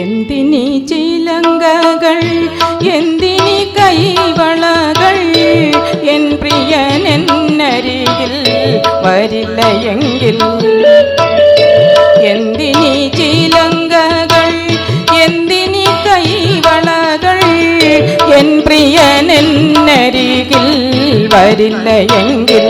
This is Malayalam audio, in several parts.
എന്തിനി ചിലങ്കകൾ എന്തിനി കൈവളകൾ? എൻ പ്രിയനെന്നരികിൽ വരില്ല എങ്കിൽ. എന്തിനി ചിലങ്കകൾ എന്തിനി കൈവളകൾ? എൻ പ്രിയനെന്നരികിൽ വരില്ല എങ്കിൽ.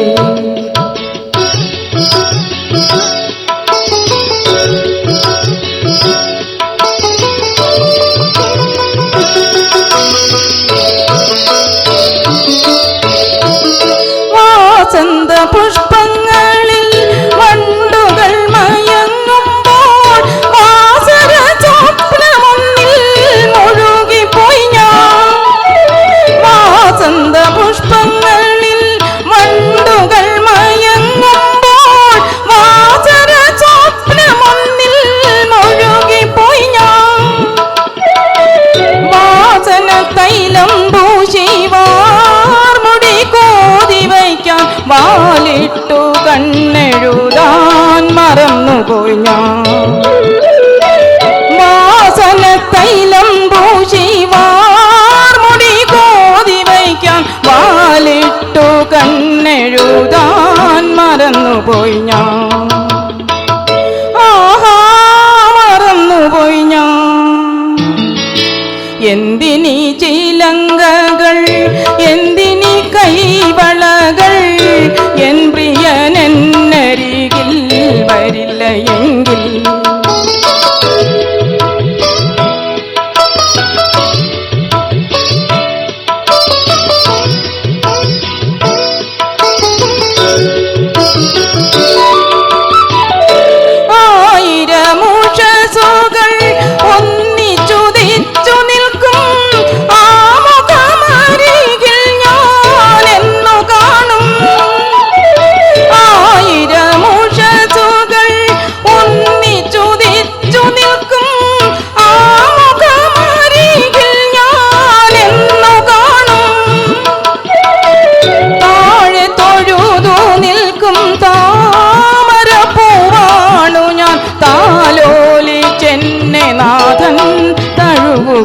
சிலங்கங்கள் எந்த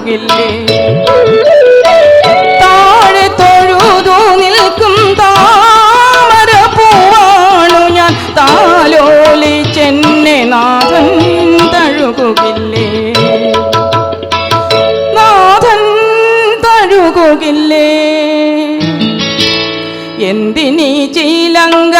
മുകില്ലേ താഴെ തൊഴുതു നിൽക്കും താമര പൂവാണു ഞാൻ. താലോലി ചെന്നെ നാഥൻ തഴുകുകില്ലേ? നാഥൻ തഴുകുകില്ലേ? എന്തിനീ ചീലങ്ക